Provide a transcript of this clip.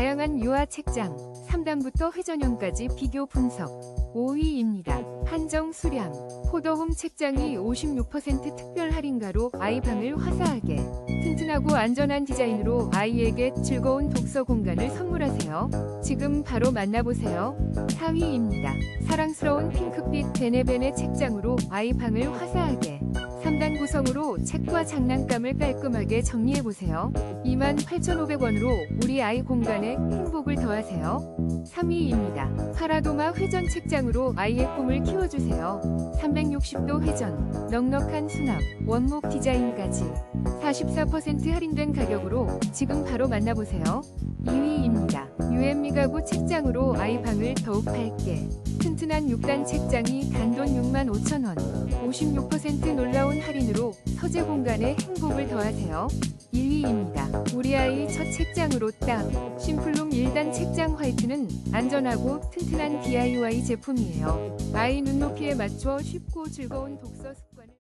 다양한 유아 책장, 3단부터 회전형까지 비교 분석. 5위입니다. 한정 수량. 포도홈 책장이 56% 특별 할인가로 아이 방을 화사하게. 튼튼하고 안전한 디자인으로 아이에게 즐거운 독서 공간을 선물하세요. 지금 바로 만나보세요. 4위입니다. 사랑스러운 핑크빛 베네베네 책장으로 아이 방을 화사하게. 3단 구성으로 책과 장난감을 깔끔하게 정리해보세요. 28,500원으로 우리 아이 공간에 행복을 더하세요. 3위입니다. 파라도마 회전 책장으로 아이의 꿈을 키워주세요. 360도 회전, 넉넉한 수납, 원목 디자인까지 44% 할인된 가격으로 지금 바로 만나보세요. 2위입니다. 가구 책장으로 아이 방을 더욱 밝게. 튼튼한 6단 책장이 단돈 65,000원. 56% 놀라운 할인으로 서재 공간에 행복을 더하세요. 1위입니다. 우리 아이 첫 책장으로 딱. 심플룸 1단 책장 화이트는 안전하고 튼튼한 DIY 제품이에요. 아이 눈높이에 맞춰 쉽고 즐거운 독서 습관.